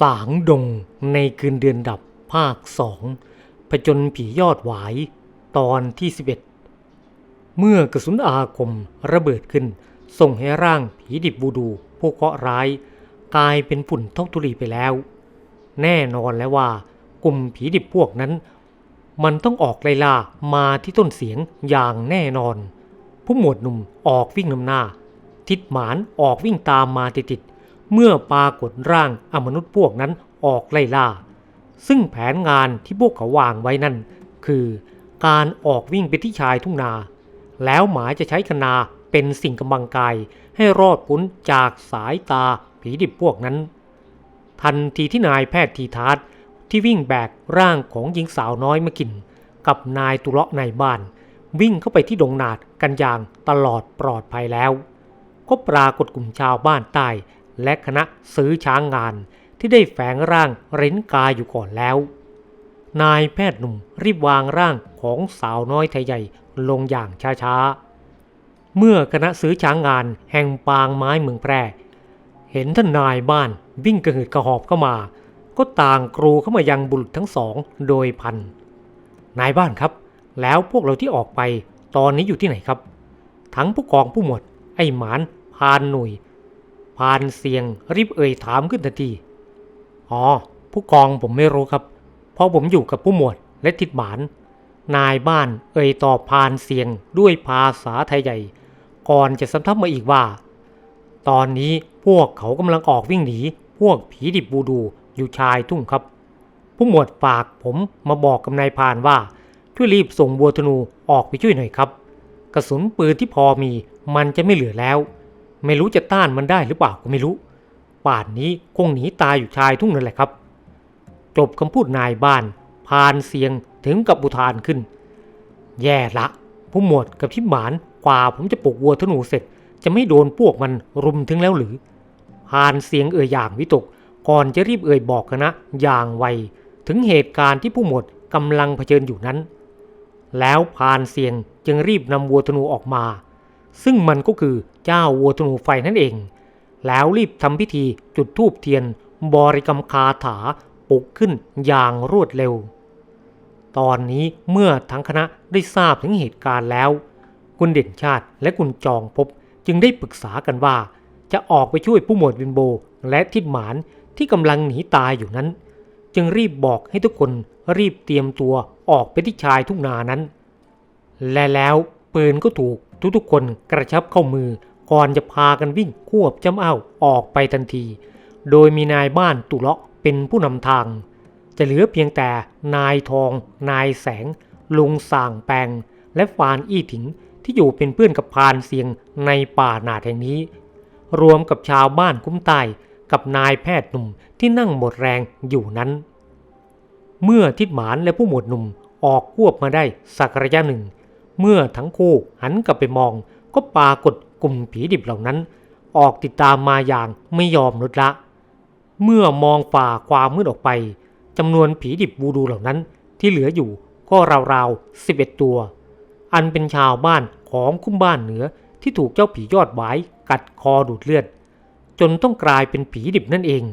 สางดงในคืนเดือนดับภาคสองผจญผียอดหวาย ตอนที่ 11 เมื่อกระสุนอาคมระเบิดขึ้น ส่งให้ร่างผีดิบบูดูผู้เคราะร้าย กลายเป็นฝุ่นเท่าทุลีไปแล้ว แน่นอนแล้วว่ากลุ่มผีดิบพวกนั้น มันต้องออกไล่ล่ามาที่ต้นเสียงอย่างแน่นอน ผู้หมวดหนุ่มออกวิ่งนำหน้า ทิดหมานออกวิ่งตามมาติดๆ เมื่อปรากฏร่างอมนุษย์พวกนั้นออกไล่ล่า ซึ่งแผนงานที่พวกเขาวางไว้นั่น คือการออกวิ่งไปที่ชายทุ่งนา แล้วหมาจะใช้คนาเป็นสิ่งกำบังกายให้รอดพ้นจากสายตาผีดิบพวกนั้น ทันทีที่นายแพทย์ทีทัศที่วิ่งแบกร่างของหญิงสาวน้อยมากิน กับนายตุเลาะในบ้าน วิ่งเข้าไปที่ดงนาดกันอย่างตลอดปลอดภัยแล้ว ก็ปรากฏกลุ่มชาวบ้านใต้ และคณะซื้อช้างงานที่ได้แฝงร่างเร้นกายอยู่ก่อนแล้ว นายแพทย์หนุ่มรีบวางร่างของสาวน้อยไทยใหญ่ลงอย่างช้าๆ เมื่อคณะซื้อช้างงานแห่งปางไม้เมืองแพร่ เห็นท่านนายบ้านวิ่งกระหืดกระหอบเข้ามา ก็ต่างกรูเข้ามายังบุรุษทั้งสองโดยพัน นายบ้านครับ แล้วพวกเราที่ออกไปตอนนี้อยู่ที่ไหนครับ ทั้งผู้กองผู้หมวดไอ้หมานพานหนุ่ย พานเสียงรีบเอ่ยถามขึ้นทันที อ๋อ ผู้กองผมไม่รู้ครับ เพราะผมอยู่กับผู้หมวดและทิดหมาน นายบ้านเอ่ยตอบพานเสียงด้วยภาษาไทยใหญ่ ก่อนจะสำทับมาอีกว่า ตอนนี้พวกเขากำลังออกวิ่งหนี พวกผีดิบบูดูอยู่ชายทุ่งครับ ผู้หมวดฝากผมมาบอกกับนายพานว่า ช่วยรีบส่งบัวธนูออกไปช่วยหน่อยครับ กระสุนปืนที่พอมีมันจะไม่เหลือแล้ว ไม่รู้จะต้านมันได้หรือเปล่าก็ไม่รู้ ป่านนี้คงหนีตายอยู่ชายทุ่งนั่นแหละครับ จบคำพูดนายบ้านพานเสียงถึงกับบุทานขึ้น แย่ละ ผู้หมวดกับทิหมานกว่าผมจะปลุกวัวธนูเสร็จ จะไม่โดนพวกมันรุมถึงแล้วหรือ พานเสียงเอ่ยอย่างวิตก ก่อนจะรีบเอ่ยบอกคณะอย่างไว ถึงเหตุการณ์ที่ผู้หมวดกำลังเผชิญอยู่นั้น แล้วพานเสียงจึงรีบนำวัวธนูออกมา ซึ่งมันก็คือเจ้าวัวธนูไฟนั่นเอง แล้วรีบทำพิธีจุดธูปเทียนบริกรรมคาถาปลุกขึ้นอย่างรวดเร็ว ตอนนี้เมื่อทั้งคณะได้ทราบถึงเหตุการณ์แล้ว คุณเด่นชาติและคุณจองพบจึงได้ปรึกษากันว่า จะออกไปช่วยผู้หมวดวินโบและทิดหมานที่กำลังหนีตายอยู่นั้น จึงรีบบอกให้ทุกคนรีบเตรียมตัวออกไปที่ชายทุ่งนานั้น และแล้วปืนก็ถูก ทุกๆคนกระชับเข้ามือก่อนจะพากันวิ่งควบจำเอาออกไปทันที โดยมีนายบ้านตุเลาะเป็นผู้นำทาง จะเหลือเพียงแต่นายทอง นายแสง ลุงส่างแปง และฟานอี้ถิงที่อยู่เป็นเพื่อนกับพานเสียงในป่าหนาแห่งนี้ รวมกับชาวบ้านคุ้มใต้กับนายแพทย์หนุ่มที่นั่งหมดแรงอยู่นั้น เมื่อทิดหมานและผู้หมวดหนุ่มออกควบมาได้สักระยะหนึ่ง เมื่อทั้งคู่หันกลับไปมอง ก็ปรากฏกลุ่มผีดิบเหล่านั้น ออกติดตามมาอย่างไม่ยอมลดละ เมื่อมองฝ่าความมืดออกไปจำนวนผีดิบวูดูเหล่านั้นที่เหลืออยู่ก็ราวๆ11ตัว อันเป็นชาวบ้านของคุ้มบ้านเหนือที่ถูกเจ้าผียอดหวายกัดคอดูดเลือด จนต้องกลายเป็นผีดิบนั่นเอง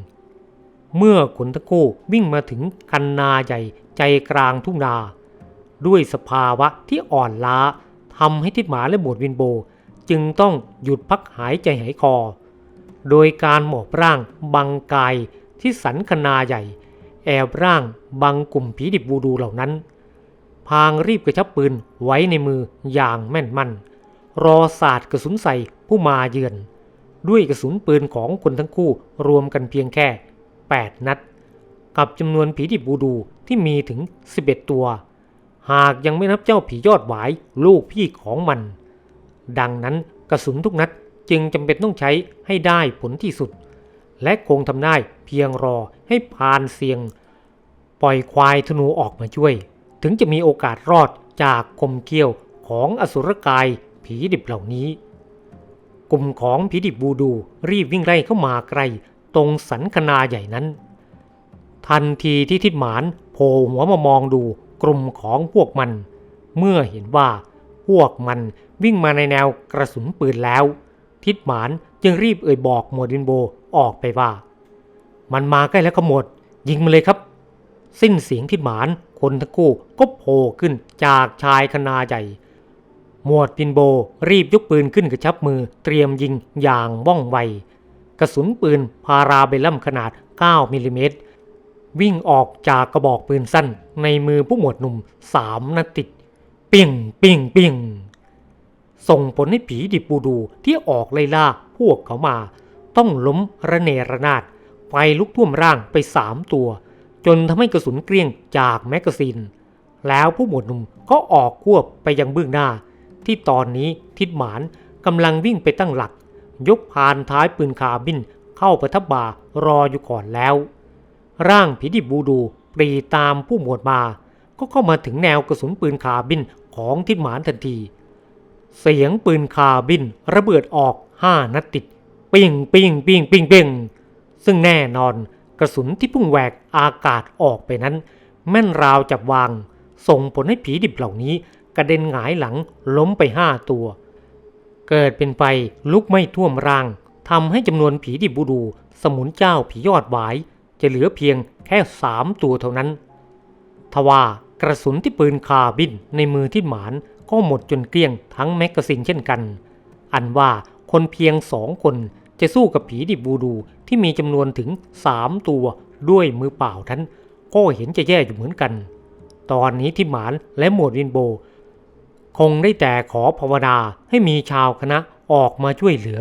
เมื่อขนตะโก้วิ่งมาถึงคันนาใหญ่ใจกลางทุ่งนา ด้วยสภาวะที่อ่อนล้าทำให้ทิดหมาและหมวดวินโบ จึงต้องหยุดพักหายใจหายคอ โดยการหมอบร่างบังกายที่สันคนาใหญ่ แอบร่างบังกลุ่มผีดิบวูดูเหล่านั้น พางรีบกระชับปืนไว้ในมืออย่างแม่นมั่น รอสาดกระสุนใส่ผู้มาเยือน ด้วยกระสุนปืนของคนทั้งคู่รวมกันเพียงแค่ 8 นัด กับจำนวนผีดิบวูดูที่มีถึง 11 ตัว หากยังไม่นับเจ้าผียอดหวายลูกพี่ของมัน ดังนั้นกระสุนทุกนัดจึงจำเป็นต้องใช้ให้ได้ผลที่สุด และคงทำได้เพียงรอให้พานเสียง ปล่อยควายธนูออกมาช่วย ถึงจะมีโอกาสรอดจากคมเกี้ยวของอสุรกายผีดิบเหล่านี้ กลุ่มของผีดิบบูดูรีบวิ่งไล่เข้ามาไกลตรงสันคนาใหญ่นั้น ทันทีที่ทิดหมานโผล่หัวมามองดู กลุ่มของพวกมัน เมื่อเห็นว่าพวกมันวิ่งมาในแนวกระสุนปืนแล้ว ทิดหมานจึงรีบเอ่ยบอกหมวดดินโบออกไปว่า มันมาใกล้แล้วขมวดยิงมาเลยครับ สิ้นเสียงทิดหมานคนทั้งคู่ก็โผล่ขึ้นจากชายคนาใหญ่ หมวดปินโบรีบยกปืนขึ้นกระชับมือเตรียมยิงอย่างว่องไว กระสุนปืนพาราเบลลัมขนาด 9มิลลิเมตร วิ่งออกจากกระบอกปืนสั้น ในมือผู้หมวดหนุ่มสามนัดติดปียงปียงปียงส่งผลให้ผีดิบบูดูที่ออกไล่ล่าพวกเขามา ต้องล้มระเนระนาดไฟลุกท่วมร่างไปสามตัว จนทำให้กระสุนเกลี้ยงจากแมกกาซีน แล้วผู้หมวดหนุ่มก็ออกควบไปยังเบื้องหน้า ที่ตอนนี้ทิดหมานกำลังวิ่งไปตั้งหลัก ยกพานท้ายปืนคาร์บินเข้าประทับบ่ารออยู่ก่อนแล้ว ร่างผีดิบบูดูปรีตามผู้หมวดมา ก็เข้ามาถึงแนวกระสุนปืนคาบินของทิดหมานทันที เสียงปืนคาบินระเบิดออกห้านัดติด ปิ้งปิ้งปิ้งปิ้งปิ้งซึ่งแน่นอนกระสุนที่พุ่งแหวกอากาศออกไปนั้น แม่นราวจับวาง ส่งผลให้ผีดิบเหล่านี้ กระเด็นหงายหลังล้มไปห้าตัว เกิดเป็นไฟลุกไม่ท่วมร่างทำให้จำนวนผีดิบบูดู สมุนเจ้าผียอดหวาย จะเหลือเพียงแค่สามตัวเท่านั้น ทว่ากระสุนที่ปืนคาบินในมือที่หมานก็หมดจนเกลี้ยงทั้งแมกกาซีนเช่นกัน อันว่าคนเพียงสองคนจะสู้กับผีดิบบูดูที่มีจำนวนถึงสามตัวด้วยมือเปล่านั้น ก็เห็นจะแย่อยู่เหมือนกัน ตอนนี้ที่หมานและหมวดวินโบ คงได้แต่ขอภาวนาให้มีชาวคณะออกมาช่วยเหลือ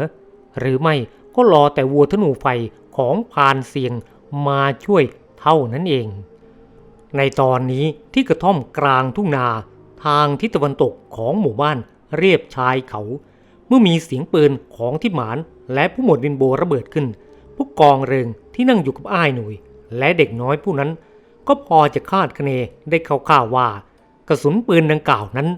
หรือไม่ก็รอแต่วัวธนูไฟของพานเสียง มาช่วยเท่านั้นเอง ในตอนนี้ที่กระท่อมกลางทุ่งนาทางทิศตะวันตกของหมู่บ้านเรียบชายเขา เมื่อมีเสียงปืนของทิหมานและผู้หมวดวินโบระเบิดขึ้น ผู้กองเริงที่นั่งอยู่กับอ้ายหนุ่ยและเด็กน้อยผู้นั้น ก็พอจะคาดคะเนได้คร่าวๆว่า กระสุนปืนดังกล่าวนั้น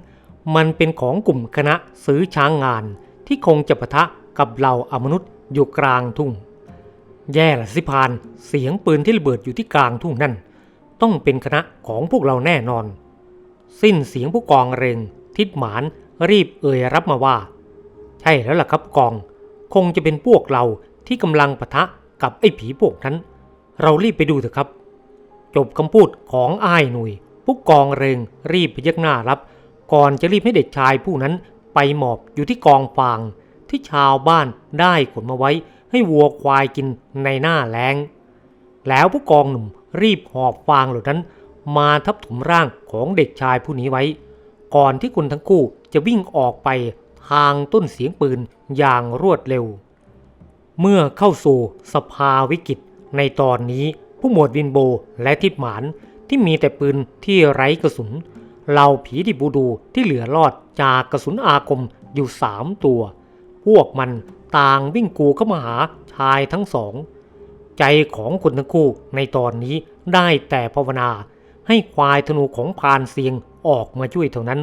มันเป็นของกลุ่มคณะซื้อช้างงานที่คงจะปะทะกับเหล่าอมนุษย์อยู่กลางทุ่ง แย่ละสิพาน เสียงปืนที่ระเบิดอยู่ที่กลางทุ่งนั่น ต้องเป็นคณะของพวกเราแน่นอน สิ้นเสียงผู้กองเริงทิดหมานรีบเอ่ยรับมาว่า ใช่แล้วล่ะครับกอง คงจะเป็นพวกเราที่กำลังปะทะกับไอ้ผีพวกนั้น เรารีบไปดูเถอะครับ จบคำพูดของอ้ายหนุ่ยผู้กองเริงรีบพยักหน้ารับ ก่อนจะรีบให้เด็กชายผู้นั้นไปหมอบอยู่ที่กองฟางที่ชาวบ้านได้ขนมาไว้ ให้วัวควายกินในหน้าแล้ง แล้วผู้กองหนุ่มรีบหอบฟางเหล่านั้น มาทับถมร่างของเด็กชายผู้นี้ไว้ ก่อนที่คนทั้งคู่จะวิ่งออกไปทางต้นเสียงปืนอย่างรวดเร็ว เมื่อเข้าสู่สภาวิกฤตในตอนนี้ผู้หมวดวินโบและทิดหมานที่มีแต่ปืนที่ไร้กระสุนเหล่าผีดิบูดูที่เหลือรอดจากกระสุนอาคมอยู่สามตัว พวกมัน ต่างวิ่งกูเข้ามาหาชายทั้งสอง ใจของคนทั้งคู่ในตอนนี้ได้แต่ภาวนา ให้ควายธนูของพานเสียงออกมาช่วยเท่านั้น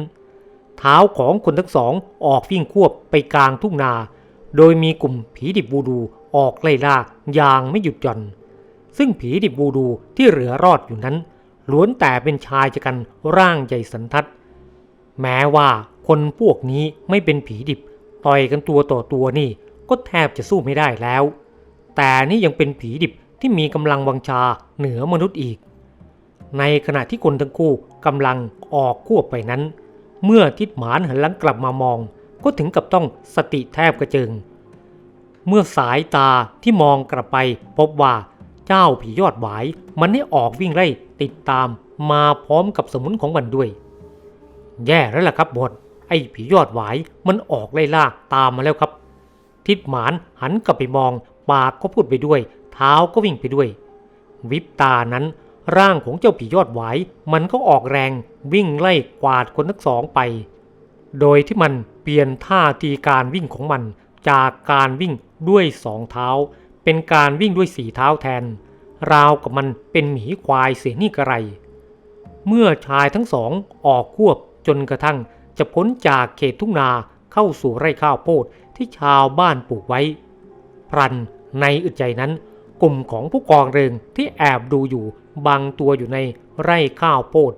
เท้าของคนทั้งสองออกวิ่งควบไปกลางทุ่งนา โดยมีกลุ่มผีดิบบูดูออกไล่ล่าอย่างไม่หยุดหย่อน ซึ่งผีดิบบูดูที่เหลือรอดอยู่นั้นล้วนแต่เป็นชายชะกันร่างใหญ่สันทัด แม้ว่าคนพวกนี้ไม่เป็นผีดิบ ต่อยกันตัวต่อตัวนี่ ก็แทบจะสู้ไม่ได้แล้ว แต่นี่ยังเป็นผีดิบที่มีกำลังวังชาเหนือมนุษย์อีก ในขณะที่คนทั้งคู่กำลังออกควบไปนั้น เมื่อทิดหมานหันหลังกลับมามอง ก็ถึงกับต้องสติแทบกระเจิง เมื่อสายตาที่มองกลับไปพบว่าเจ้าผียอดหวายมันได้ออกวิ่งไล่ติดตามมาพร้อมกับสมุนของมันด้วย แย่แล้วล่ะครับบดไอ้ผียอดหวายมันออกไล่ล่าตามมาแล้วครับ ทิดหมานหันกลับไปมอง ปากก็พูดไปด้วย เท้าก็วิ่งไปด้วย วิบตานั้น ร่างของเจ้าผียอดหวายมันก็ออกแรงวิ่งไล่กวาดคนทั้งสองไป โดยที่มันเปลี่ยนท่าทีการวิ่งของมัน จากการวิ่งด้วยสองเท้า เป็นการวิ่งด้วยสี่เท้าแทน ราวกับมันเป็นหมีควายเสียนี่กระไร เมื่อชายทั้งสองออกควบจนกระทั่งจะพ้นจากเขตทุ่งนา เข้าสู่ไร่ข้าวโพดที่ชาวบ้านปลูกไว้ พรันในอึดใจนั้น กลุ่มของผู้กองเริงที่แอบดูอยู่บางตัวอยู่ในไร่ข้าวโพด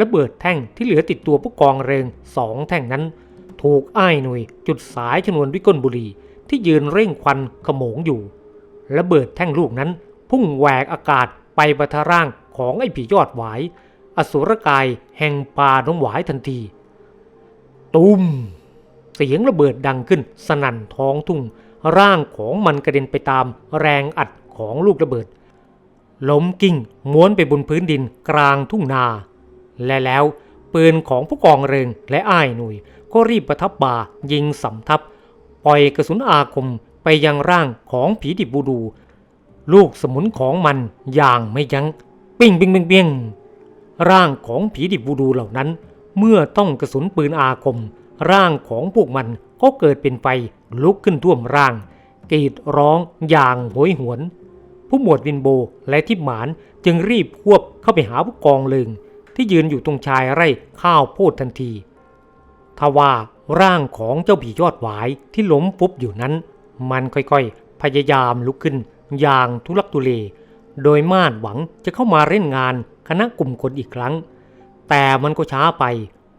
ระเบิดแท่งที่เหลือติดตัวผู้กองเริงสองแท่งนั้น ถูกอ้ายหนุ่ยจุดสายชนวนด้วยก้นบุหรี่ที่ยืนเร่งควันขโมงอยู่ระเบิดแท่งลูกนั้น พุ่งแหวกอากาศไปบรรทร่างของไอ้ผียอดหวาย อสุรกายแห่งป่าน้องหวายทันที ตุ้ม เสียงระเบิดดังขึ้นสนั่นท้องทุ่ง ร่างของมันกระเด็นไปตามแรงอัดของลูกระเบิด ล้มกิ้งม้วนไปบนพื้นดินกลางทุ่งนา และแล้วปืนของผู้กองเริงและอ้ายหนุยก็รีบประทับบ่ายิงสำทับ ปล่อยกระสุนอาคมไปยังร่างของผีดิบบูดู ลูกสมุนของมันอย่างไม่ยัง้งปิ้งปิ้งปิ้งปิ้งร่างของผีดิบบูดูเหล่านั้น เมื่อต้องกระสุนปืนอาคม ร่างของพวกมันก็เกิดเป็นไฟลุกขึ้นท่วมร่างกรีดร้องอย่างโหยหวน ผู้หมวดวินโบและทิพหมานจึงรีบควบเข้าไปหาผู้กองเลิงที่ยืนอยู่ตรงชายไร่ข้าวโพดทันที ทว่าร่างของเจ้าผียอดหวายที่ล้มฟุบอยู่นั้น มันค่อยๆ พยายามลุกขึ้นอย่างทุลักทุเล โดยมาดหวังจะเข้ามาเล่นงานคณะกลุ่มคนอีกครั้ง แต่มันก็ช้าไป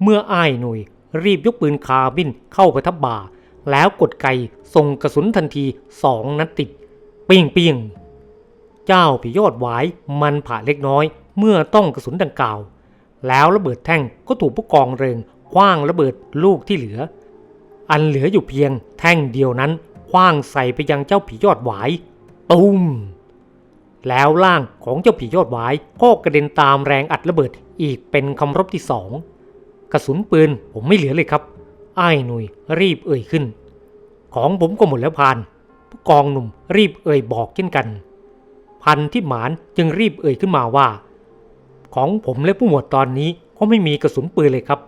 เมื่ออ้ายหน่ย รีบยกปืนคาบินเข้าไปทับบ่า แล้วกดไกส่งกระสุนทันทีสองนัดติดปิ้งปิ้งเจ้าผียอดหวายมันผ่าเล็กน้อย เมื่อต้องกระสุนดังกล่าว แล้วระเบิดแท่งก็ถูกผู้กองเริงคว้างระเบิดลูกที่เหลือ อันเหลืออยู่เพียงแท่งเดียวนั้นคว้างใส่ไปยังเจ้าผียอดหวายตุ้มแล้วร่างของเจ้าผียอดหวายก็กระเด็นตามแรงอัดระเบิดอีกเป็นคำรบที่สอง กระสุนปืนผมไม่เหลือเลยครับ อ้ายหนุยรีบเอ่ยขึ้น ของผมก็หมดแล้วพานผู้กองหนุ่มรีบเอ่ยบอกเช่นกัน พันที่หมานจึงรีบเอ่ยขึ้นมาว่า ของผมและผู้หมวดตอนนี้ก็ไม่มีกระสุนปืนเลยครับ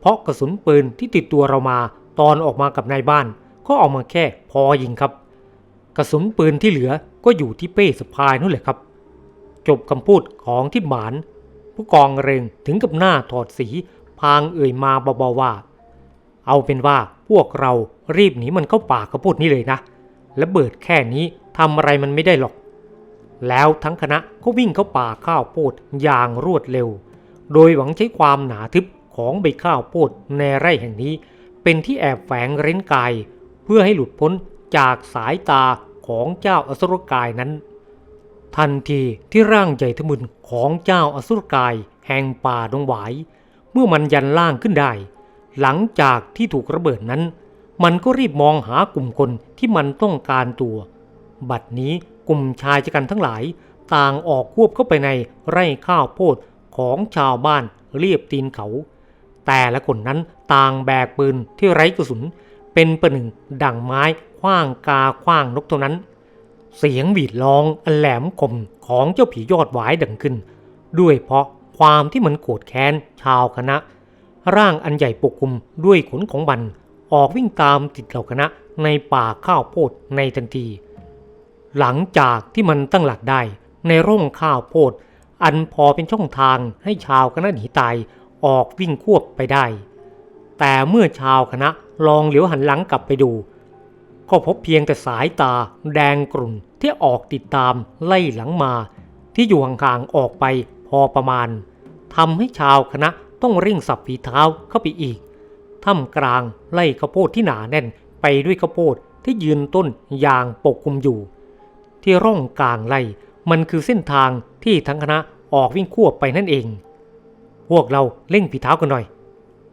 เพราะกระสุนปืนที่ติดตัวเรามาตอนออกมากับนายบ้าน ก็เอามาแค่พอยิงครับ กระสุนปืนที่เหลือก็อยู่ที่เป้สะพายนั่นแหละครับ จบคำพูดของที่หมาน ผู้กองเริงถึงกับหน้าถอดสี พางเอ่ยมาเบาๆว่า เอาเป็นว่าพวกเรารีบหนีมันเข้าป่ากระพูดนี้เลยนะและเบิดแค่นี้ทำอะไรมันไม่ได้หรอก แล้วทั้งคณะก็วิ่งเข้าป่าข้าวโพดอย่างรวดเร็ว โดยหวังใช้ความหนาทึบของใบข้าวโพดในไร่แห่งนี้ เป็นที่แอบแฝงเร้นกาย เพื่อให้หลุดพ้นจากสายตาของเจ้าอสุรกายนั้น ทันทีที่ร่างใหญ่ทะมึนของเจ้าอสุรกายแห่งป่าดงหวาย เมื่อมันยันล่างขึ้นได้ หลังจากที่ถูกระเบิดนั้น มันก็รีบมองหากลุ่มคนที่มันต้องการตัว บัดนี้กลุ่มชายชะกันทั้งหลาย ต่างออกควบเข้าไปในไร่ข้าวโพดของชาวบ้านเรียบตีนเขา แต่ละคนนั้นต่างแบกปืนที่ไร้กระสุน เป็นประหนึ่งดั่งไม้คว้างกาคว้างนกเท่านั้น เสียงหวีดร้องอันแหลมคมของเจ้าผียอดหวายดังขึ้น ด้วยเพราะ ความที่มันโกรธแค้นชาวคณะ ร่างอันใหญ่ปกคลุมด้วยขนของมันออกวิ่งตามติดเหล่าคณะในป่าข้าวโพดในทันที หลังจากที่มันตั้งหลักได้ในร่องข้าวโพด อันพอเป็นช่องทางให้ชาวคณะหนีตายออกวิ่งควบไปได้ แต่เมื่อชาวคณะลองเหลียวหันหลังกลับไปดู ก็พบเพียงแต่สายตาแดงกรุ่นที่ออกติดตามไล่หลังมา ที่อยู่ห่างๆออกไปพอประมาณ ทำให้ชาวคณะต้องเร่งสับฝีเท้าเข้าไปอีกท่ามกลางไล่ข้าวโพดที่หนาแน่นไปด้วยข้าวโพดที่ยืนต้นยางปกคลุมอยู่ ที่ร่องกลางไล่มันคือเส้นทางที่ทั้งคณะออกวิ่งควบไปนั่นเอง พวกเราเร่งฝีเท้ากันหน่อย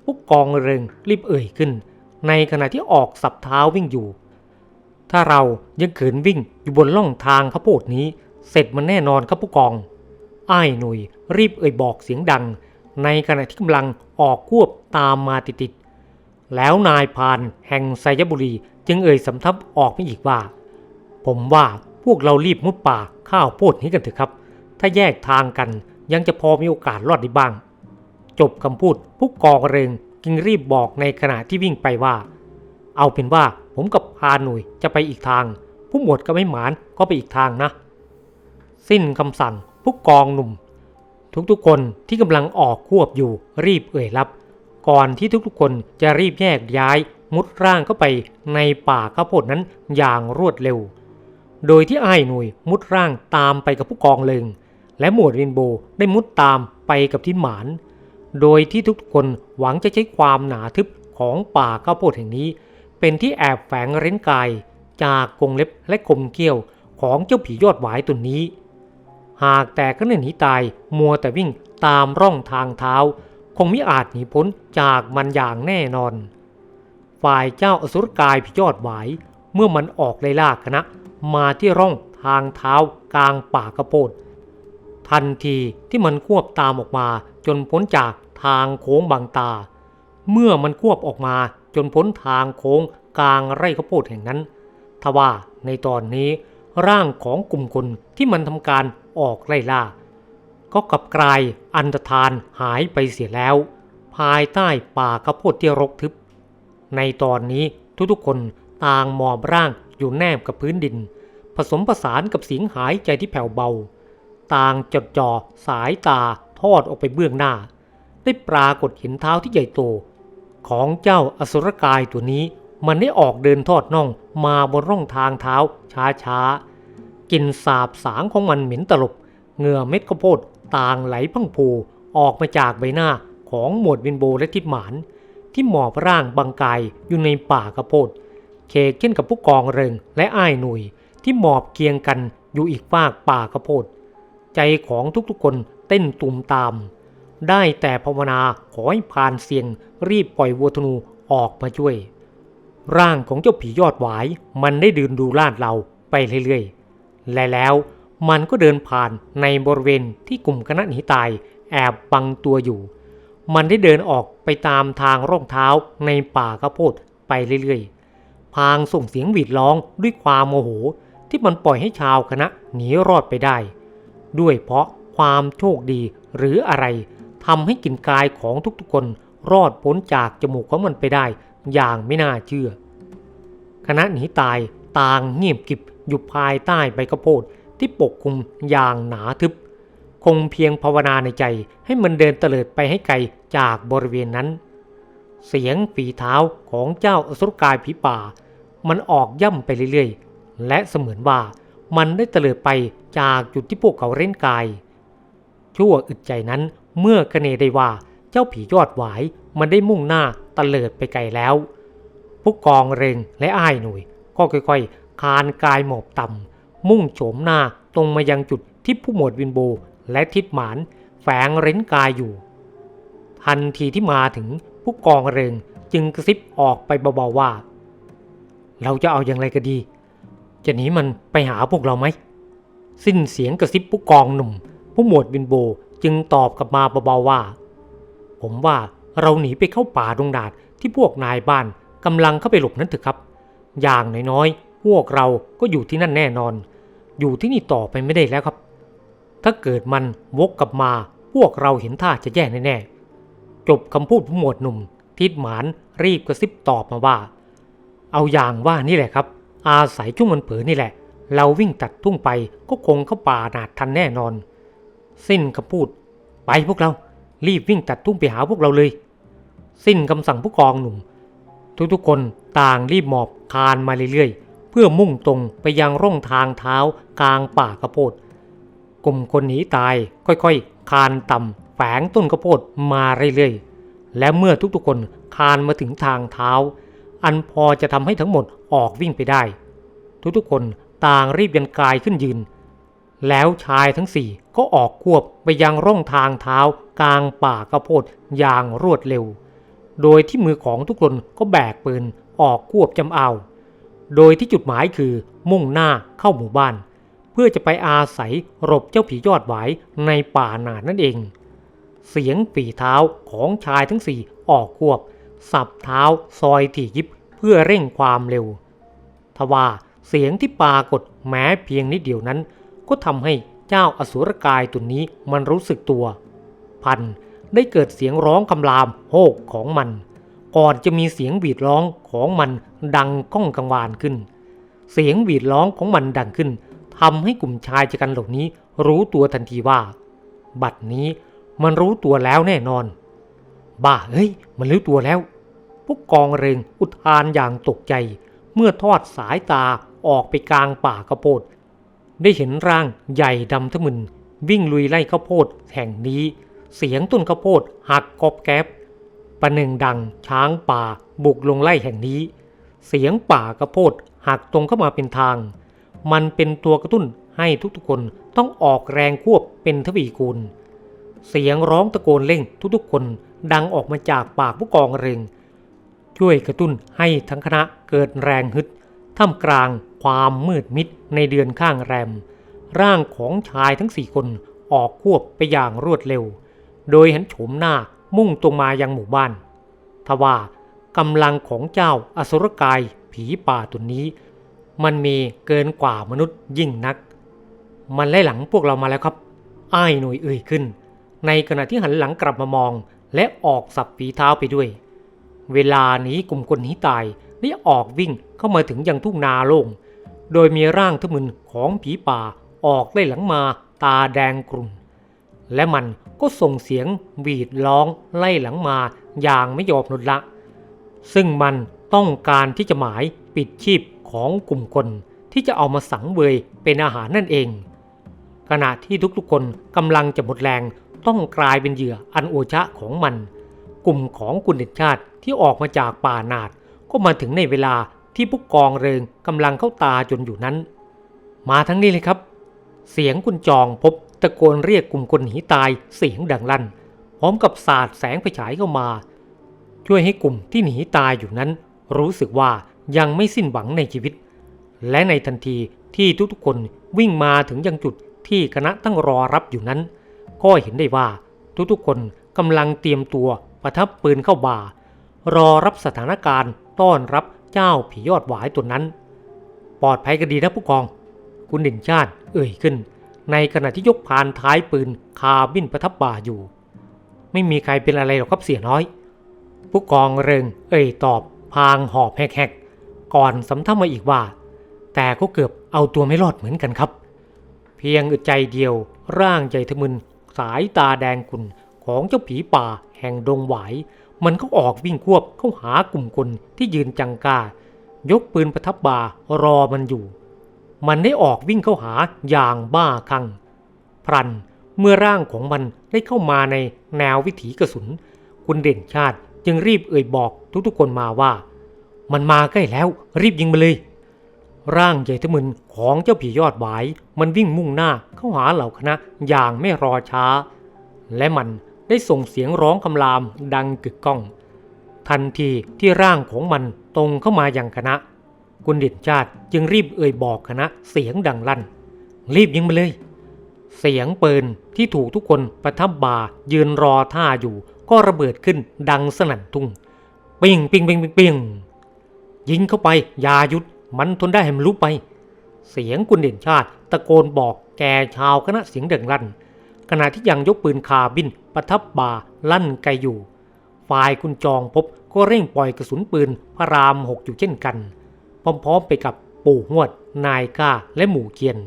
ผู้กองเริงรีบเอ่ยขึ้น ในขณะที่ออกสับเท้าวิ่งอยู่ ถ้าเรายังขืนวิ่งอยู่บนล่องทางข้าวโพดนี้ เสร็จมันแน่นอนครับผู้กอง อ้ายหนุ่ยรีบเอ่ยบอกเสียงดัง ในขณะที่กำลังออกควบตามมาติดๆแล้วนายพานแห่งไซยบุรีจึงเอ่ยสำทับออกมาอีกว่า ผมว่าพวกเรารีบมุดป่าข้าวโพดนี้กันเถอะครับ ถ้าแยกทางกันยังจะพอมีโอกาสรอดได้บ้าง จบคำพูดผู้กองเริงจึงรีบบอกในขณะที่วิ่งไปว่า เอาเป็นว่าผมกับพาหนุ่ยจะไปอีกทาง ผู้หมวดกับไม่หมานก็ไปอีกทางนะ สิ้นคำสั่ง ผู้กองหนุ่ม ทุกๆคนที่กำลังออกควบอยู่รีบเอ่ยรับ ก่อนที่ทุกๆคนจะรีบแยกย้ายมุดร่างเข้าไปในป่าข้าวโพดนั้นอย่างรวดเร็ว โดยที่ไอ้หนุ่ยมุดร่างตามไปกับผู้กองเลิง และหมวดวินโบได้มุดตามไปกับที่หมาน โดยที่ทุกคนหวังจะใช้ความหนาทึบของป่าข้าวโพดแห่งนี้ เป็นที่แอบแฝงเร้นกาย จากกรงเล็บและคมเกี้ยวของเจ้าผียอดหวายตัวนี้ หากแต่ก็เน่นหนีตายมัวแต่วิ่งตามร่องทางเท้า คงไม่อาจหนีพ้นจากมันอย่างแน่นอน ฝ่ายเจ้าอสุรกายพิยอดหวายเมื่อมันออกไล่ล่าคณะ มาที่ร่องทางเท้ากลางป่ากระโพดทันทีที่มันควบตามออกมาจนพ้นจากทางโค้งบางตา เมื่อมันควบออกมาจนพ้นทางโค้งกลางไร่ข้าวโพดแห่งนั้น ทว่าในตอนนี้ร่างของกลุ่มคนที่มันทำการ ออกไล่ล่า ก็กลับกลายอันตรธานหายไปเสียแล้ว ภายใต้ป่าข้าวโพดที่รกทึบ ในตอนนี้ทุกๆคนต่างหมอบร่างอยู่แนบกับพื้นดิน ผสมผสานกับเสียงหายใจที่แผ่วเบา ต่างจดจ่อสายตาทอดออกไปเบื้องหน้า ได้ปรากฏเห็นเท้าที่ใหญ่โต ของเจ้าอสุรกายตัวนี้มันได้ออกเดินทอดน่องมาบนร่องทางเท้าช้าๆ กลิ่นสาบสางของมันเหม็นตลบเหงื่อเม็ดข้าวโพดต่างไหลพังผูออกมาจากใบหน้าของหมวดวินโบและทิดหมาน ที่หมอบร่างบังกายอยู่ในป่ากระโพดเคกเช่นกับผู้กองเริงและอ้ายหนุ่ยที่หมอบเคียงกันอยู่อีกฝากป่ากระโพดใจของทุกๆคนเต้นตุ่มตาม ได้แต่ภาวนาขอให้พานเสียงรีบปล่อยวัวธนูออกมาช่วย ร่างของเจ้าผียอดหวายมันได้เดินดูลาดเราไปเรื่อยๆ และแล้วมันก็เดินผ่านในบริเวณที่กลุ่มคณะหนีตายแอบบังตัวอยู่ มันได้เดินออกไปตามทางร่องเท้าในป่าข้าวโพดไปเรื่อยๆ พางส่งเสียงหวีดร้องด้วยความโมโหที่มันปล่อยให้ชาวคณะหนีรอดไปได้ ด้วยเพราะความโชคดีหรืออะไรทำให้กลิ่นกายของทุกๆคนรอดพ้นจากจมูกของมันไปได้อย่างไม่น่าเชื่อ คณะหนีตาย ต่างเงียบกิบอยู่ภายใต้ใบกระโพดที่ปกคลุมอย่างหนาทึบ คงเพียงภาวนาในใจให้มันเดินเตลิดไปให้ไกลจากบริเวณนั้น เสียงฝีเท้าของเจ้าอสุรกายผีป่า มันออกย่ำไปเรื่อยๆ และเสมือนว่ามันได้เตลิดไปจากจุดที่พวกเขาเล่นกาย ชั่วอึดใจนั้นเมื่อกระเนได้ว่าเจ้าผียอดหวายมันได้มุ่งหน้าเตลิดไปไกลแล้ว ผู้กองเรงและอ้ายหนุ่ย ก็ค่อยๆ คานกายหมอบต่ำ มุ่งโฉมหน้าตรงมายังจุดที่ผู้หมวดวินโบและทิดหมานแฝงเร้นกายอยู่ ทันทีที่มาถึงผู้กองเริงจึงกระซิบออกไปเบาๆว่า เราจะเอาอย่างไรก็ดี จะหนีมันไปหาพวกเราไหม สิ้นเสียงกระซิบผู้กองหนุ่ม ผู้หมวดวินโบจึงตอบกลับมาเบาๆว่า ผมว่าเราหนีไปเข้าป่าดงดาดที่พวกนายบ้านกำลังเข้าไปหลบนั้นเถอะครับ อย่างน้อยๆ พวกเราก็อยู่ที่นั่นแน่นอน อยู่ที่นี่ต่อไปไม่ได้แล้วครับ ถ้าเกิดมันวกกลับมา พวกเราเห็นท่าจะแย่แน่ๆ จบคำพูดผู้หมวดหนุ่ม ทิดหมานรีบกระซิบตอบมาว่า เอาอย่างว่านี่แหละครับ อาศัยช่วงมันเผลอนี่แหละ เราวิ่งตัดทุ่งไปก็คงเข้าป่าหนาดทันแน่นอน สิ้นคำพูด ไปพวกเรา รีบวิ่งตัดทุ่งไปหาพวกเราเลย สิ้นคำสั่งผู้กองหนุ่ม ทุกๆคนต่างรีบหมอบคานมาเรื่อยๆ เพื่อมุ่งตรงไปยังร่องทางเท้ากลางป่ากระโพดกลุ่มคนหนีตายค่อยๆ คานต่ำแฝงต้นกระโพดมาเรื่อยๆ และเมื่อทุกๆคนคานมาถึงทางเท้า อันพอจะทำให้ทั้งหมดออกวิ่งไปได้ ทุกๆคนต่างรีบยันกายขึ้นยืน แล้วชายทั้งสี่ก็ออกควบไปยังร่องทางเท้ากลางป่ากระโพดอย่างรวดเร็ว โดยที่มือของทุกคนก็แบกปืนออกควบจำเอา โดยที่จุดหมายคือมุ่งหน้าเข้าหมู่บ้าน เพื่อจะไปอาศัยหลบเจ้าผียอดหวายในป่าหนานั่นเอง เสียงฝีเท้าของชายทั้งสี่ออกควบ สับเท้าซอยถี่ยิบเพื่อเร่งความเร็ว ทว่าเสียงที่ปรากฏแม้เพียงนิดเดียวนั้น ก็ทำให้เจ้าอสุรกายตัวนี้มันรู้สึกตัว พัน ได้เกิดเสียงร้องคำรามโฮกของมัน ก่อนจะมีเสียงหวีดร้องของมันดังก้องกังวานขึ้น เสียงหวีดร้องของมันดังขึ้นทำให้กลุ่มชายชะกันเหล่านี้รู้ตัวทันทีว่า บัดนี้มันรู้ตัวแล้วแน่นอน บ้าเฮ้ย มันรู้ตัวแล้ว พวกกองเริงอุทานอย่างตกใจ เมื่อทอดสายตาออกไปกลางป่ากระโพดได้เห็นร่างใหญ่ดำทะมึนวิ่งลุยไล่ข้าวโพดแห่งนี้ เสียงต้นข้าวโพดหักกอบแกบประหนึ่งดังช้างป่าบุกลงไล่แห่งนี้ เสียงป่ากระโพดหักตรงเข้ามาเป็นทาง มันเป็นตัวกระตุ้นให้ทุกๆคนต้องออกแรงควบเป็นทวีคูณ เสียงร้องตะโกนเร่งทุกๆคนดังออกมาจากปากผู้กองเริงช่วยกระตุ้นให้ทั้งคณะเกิดแรงฮึดท่ามกลางความมืดมิดในเดือนข้างแรม ร่างของชายทั้งสี่คนออกควบไปอย่างรวดเร็ว โดยหันโฉมหน้ามุ่งตรงมายังหมู่บ้าน ทว่ากำลังของเจ้าอสุรกายผีป่าตัวนี้ มันมีเกินกว่ามนุษย์ยิ่งนัก มันไล่หลังพวกเรามาแล้วครับ อ้ายหน่วยเอ่ยขึ้น ในขณะที่หันหลังกลับมามอง และออกสับฝีเท้าไปด้วย เวลานี้กลุ่มคนหนีตายได้ออกวิ่งเข้ามาถึงยังทุ่งนาโล่ง โดยมีร่างทมึนของผีป่าออกไล่หลังมาตาแดงกรุ่นและมัน ก็ส่งเสียงหวีดร้องไล่หลังมาอย่างไม่ยอมลดละ ซึ่งมันต้องการที่จะหมายปิดชีพของกลุ่มคนที่จะเอามาสังเวยเป็นอาหารนั่นเอง ขณะที่ทุกๆคนกำลังจะหมดแรงต้องกลายเป็นเหยื่ออันโอชะของมัน กลุ่มของกุลเดชชาติที่ออกมาจากป่านาดก็มาถึงในเวลาที่ผู้กองเริงกำลังเข้าตาจนอยู่นั้น มาทั้งนี้เลยครับ เสียงคุณจองพบ ตะโกนเรียกกลุ่มคนหนีตายเสียงดังลั่น พร้อมกับสาดแสงไฟฉายเข้ามา ช่วยให้กลุ่มที่หนีตายอยู่นั้น รู้สึกว่ายังไม่สิ้นหวังในชีวิต และในทันทีที่ทุกๆคนวิ่งมาถึงยังจุดที่คณะตั้งรอรับอยู่นั้น ก็เห็นได้ว่าทุกๆคนกำลังเตรียมตัวประทับปืนเข้าบ่ารอรับสถานการณ์ต้อนรับเจ้าผียอดหวายตัวนั้น ปลอดภัยกันดีนะผู้กอง คุณเด่นชาติเอ่ยขึ้น ในขณะที่ยกพานท้ายปืนคาบินประทับบ่าอยู่ ไม่มีใครเป็นอะไรหรอกครับเสียน้อย ผู้กองเริงเอ่ยตอบพางหอบแหกๆก่อนสำทับมาอีกว่า แต่ก็เกือบเอาตัวไม่รอดเหมือนกันครับ เพียงอึดใจเดียวร่างใหญ่ทะมึนสายตาแดงกุ่นของเจ้าผีป่าแห่งดงหวายมันก็ออกวิ่งควบเข้าหากลุ่มคนที่ยืนจังกายกปืนประทับบ่ารอมันอยู่ มันได้ออกวิ่งเข้าหาอย่างบ้าคลั่งพรันเมื่อร่างของมันได้เข้ามาในแนววิถีกระสุน คุณเด่นชาติจึงรีบเอ่ยบอกทุกๆคนมาว่า มันมาใกล้แล้วรีบยิงมาเลย ร่างใหญ่ทะมึนของเจ้าผียอดหวายมันวิ่งมุ่งหน้าเข้าหาเหล่าคณะอย่างไม่รอช้า และมันได้ส่งเสียงร้องคำรามดังกึกก้อง ทันทีที่ร่างของมันตรงเข้ามายังคณะ กุณเด่นชาติจึงรีบเอ่ยบอกคณะเสียงดังลั่น รีบยิงมาเลย เสียงปืนที่ถูกทุกคนประทับบายืนรอท่าอยู่ ก็ระเบิดขึ้นดังสนั่นทุ่งปิงปิงปิงปิงปิงยิงเข้าไปอย่าหยุดมันทนได้ให้มันรู้ไป เสียงกุณเด่นชาติตะโกนบอกแกชาวคณะเสียงดังลั่น ขณะที่ยังยกปืนคาบินประทับบาลั่นไกลอยู่ ฝ่ายคุณจองพบก็เร่งปล่อยกระสุนปืนพระรามหกอยู่เช่นกัน พร้อมๆไปกับปู่หวด นายกาและหมู่เกียน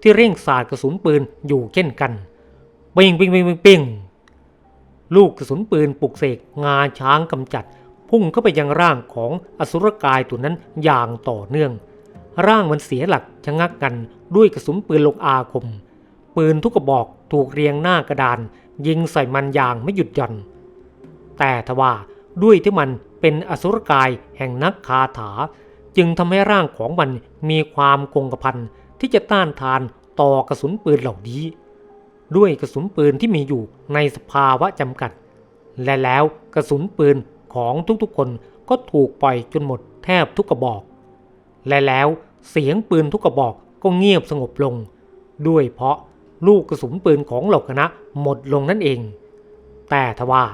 ที่เร่งสาดกระสุนปืนอยู่เช่นกันปิงปิงปิงปิงปิงลูกกระสุนปืนปลุกเสกงาช้างกำจัด พุ่งเข้าไปยังร่างของอสุรกายตัวนั้นอย่างต่อเนื่อง ร่างมันเสียหลักชะงักกันด้วยกระสุนปืนลงอาคม ปืนทุกกระบอกถูกเรียงหน้ากระดาน ยิงใส่มันอย่างไม่หยุดหย่อน แต่ทว่าด้วยที่มันเป็นอสุรกายแห่งนักคาถา จึงทำให้ร่างของมันมีความคงกระพันที่จะต้านทานต่อกระสุนปืนเหล่านี้ ด้วยกระสุนปืนที่มีอยู่ในสภาวะจำกัด และแล้วกระสุนปืนของทุกๆคนก็ถูกปล่อยจนหมดแทบทุกกระบอก และแล้วเสียงปืนทุกกระบอกก็เงียบสงบลง ด้วยเพราะลูกกระสุนปืนของเหล่าคณะหมดลงนั่นเอง แต่ทว่า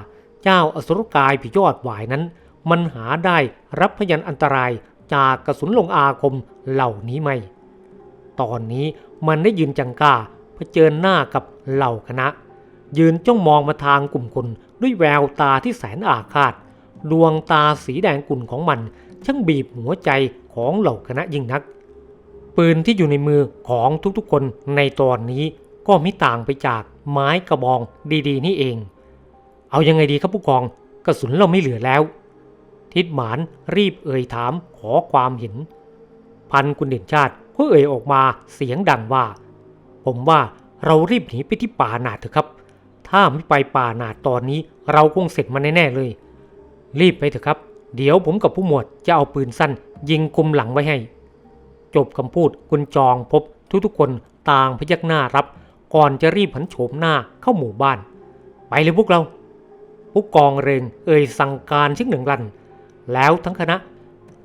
เจ้าอสุรกายผียอดหวายนั้น มันหาได้รับพยันอันตราย จากกระสุนลงอาคมเหล่านี้ไหม ตอนนี้มันได้ยืนจังกาเผชิญหน้ากับเหล่าคณะ ยืนจ้องมองมาทางกลุ่มคนด้วยแววตาที่แสนอาฆาต ดวงตาสีแดงกุ่นของมันช่างบีบหัวใจของเหล่าคณะยิ่งนัก ปืนที่อยู่ในมือของทุกๆคนในตอนนี้ก็ไม่ต่างไปจากไม้กระบองดีๆ นี่เอง เอายังไงดีครับผู้กอง กระสุนเราไม่เหลือแล้ว ทิดหมานรีบเอ่ยถามขอความเห็น พันกุลเด่นชาติก็เอ่ยออกมาเสียงดังว่า ผมว่าเรารีบหนีไปที่ป่าหนาดเถอะครับ ถ้าไม่ไปป่าหนาดตอนนี้เราคงเสร็จมันแน่ๆเลย รีบไปเถอะครับ เดี๋ยวผมกับผู้หมวดจะเอาปืนสั้น ยิงคุมหลังไว้ให้ จบคำพูดคุณจองพบทุกๆคนต่างพยักหน้ารับ ก่อนจะรีบหันโฉมหน้าเข้าหมู่บ้าน ไปเลยพวกเราผู้กองเริงเอ่ยสั่งการเชิงหนึ่งรัน แล้วทั้งคณะ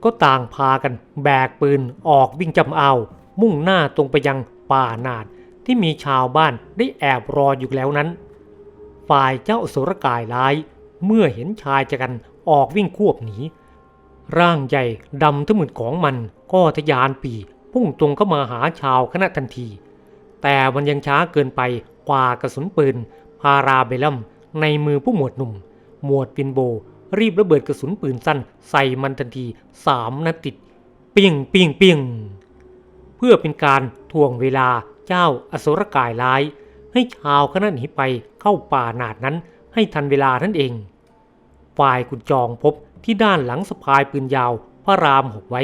ก็ต่างพากันแบกปืนออกวิ่งจำเอา มุ่งหน้าตรงไปยังป่านาดที่มีชาวบ้านได้แอบรออยู่แล้วนั้น ฝ่ายเจ้าสุรกายร้าย เมื่อเห็นชายจะกันออกวิ่งควบหนี ร่างใหญ่ดำทั้งหมดของมันก็ทะยานปีพุ่งตรงเข้ามาหาชาวคณะทันที แต่มันยังช้าเกินไปกว่ากระสุนปืน พาราเบลัมในมือผู้หมวดหนุ่ม หมวดปินโบ รีบระเบิดกระสุนปืนสั้นใส่มันทันทีสามนัดติดเปียงเปียงเปียงเพื่อเป็นการทวงเวลาเจ้าอสุรกายร้าย ให้ชาวคณะหนีไปเข้าป่าหนาดนั้นให้ทันเวลานั่นเอง ฝ่ายกุญจองพบที่ด้านหลังสะพายปืนยาวพระรามหกไว้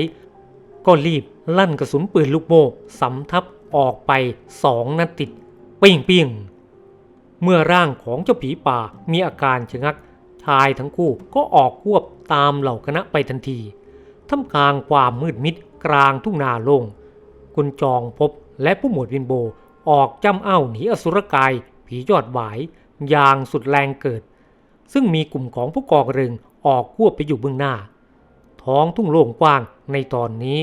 ก็รีบลั่นกระสุนปืนลูกโม่สำทับออกไปสองนัดติดเปียงเปียงเมื่อร่างของเจ้าผีป่ามีอาการชะงัก ชายทั้งคู่ก็ออกควบตามเหล่าคณะไปทันทีท่ามกลางความมืดมิดกลางทุ่งนาโล่งกุญจองพบและผู้หมวดวินโบออกจำเอ้าหนีอสุรกาย ผียอดหวาย อย่างสุดแรงเกิด ซึ่งมีกลุ่มของผู้กองเริงออกควบไปอยู่เบื้องหน้า ท้องทุ่งโล่งกว้างในตอนนี้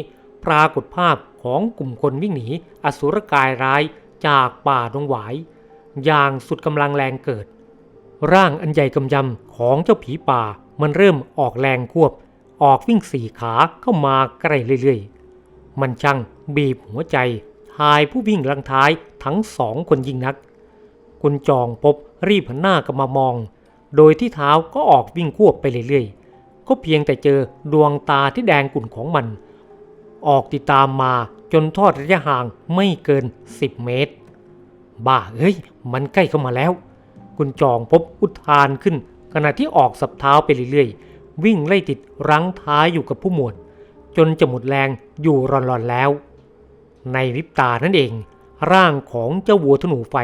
ปรากฏภาพของกลุ่มคนวิ่งหนีอสุรกายร้ายจากป่าดงหวาย อย่างสุดกำลังแรงเกิด ร่างอันใหญ่กำยำของเจ้าผีป่ามันเริ่มออกแรงควบ ออกวิ่งสี่ขาเข้ามาใกล้เรื่อยๆ มันช่างบีบหัวใจชายผู้วิ่งลังท้ายทั้งสองคนยิ่งนัก คุณจองพบรีบหันหน้ากลับมามอง โดยที่เท้าก็ออกวิ่งควบไปเรื่อยๆ ก็เพียงแต่เจอดวงตาที่แดงกุ่นของมัน ออกติดตามมาจนทอดระยะห่างไม่เกิน 10 เมตร บ้าเอ้ย มันใกล้เข้ามาแล้ว คุณจองพบอุทานขึ้น ขณะที่ออกสับเท้าไปเรื่อยๆ วิ่งไล่ติดรั้งท้ายอยู่กับผู้หมวด จนจะหมดแรงอยู่รอนๆแล้ว ในวิบตานั่นเอง ร่างของเจ้าวัวธนูไฟ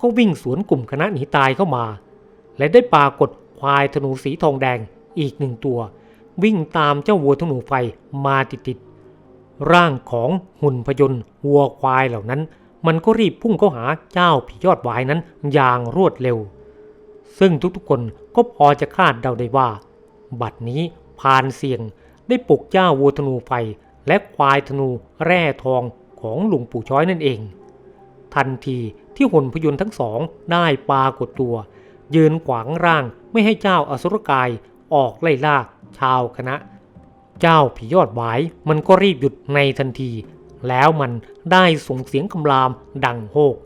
ก็วิ่งสวนกลุ่มคณะหนีตายเข้ามา และได้ปรากฏควายธนูสีทองแดงอีกหนึ่งตัว วิ่งตามเจ้าวัวธนูไฟมาติดๆร่างของหุ่นพยนต์วัวควายเหล่านั้น มันก็รีบพุ่งเข้าหาเจ้าผียอดวายนั้นอย่างรวดเร็ว ซึ่งทุกๆคนก็พอจะคาดเดาได้ว่า บัดนี้พานเสียงได้ปลุกเจ้าวัวธนูไฟและควายธนูแร่ทองของหลวงปู่ช้อยนั่นเอง ทันทีที่หุ่นพยนต์ทั้งสองได้ปากฏตัว ยืนขวางร่างไม่ให้เจ้าอสุรกายออกไล่ล่าชาวคณะ เจ้าผียอดหวายมันก็รีบหยุดในทันที แล้วมันได้ส่งเสียงคำรามดังโฮก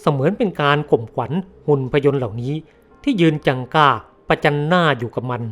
เสมือนเป็นการข่มขวัญหุ่นพยนต์เหล่านี้ ที่ยืนจังก้าประจันหน้าอยู่กับมัน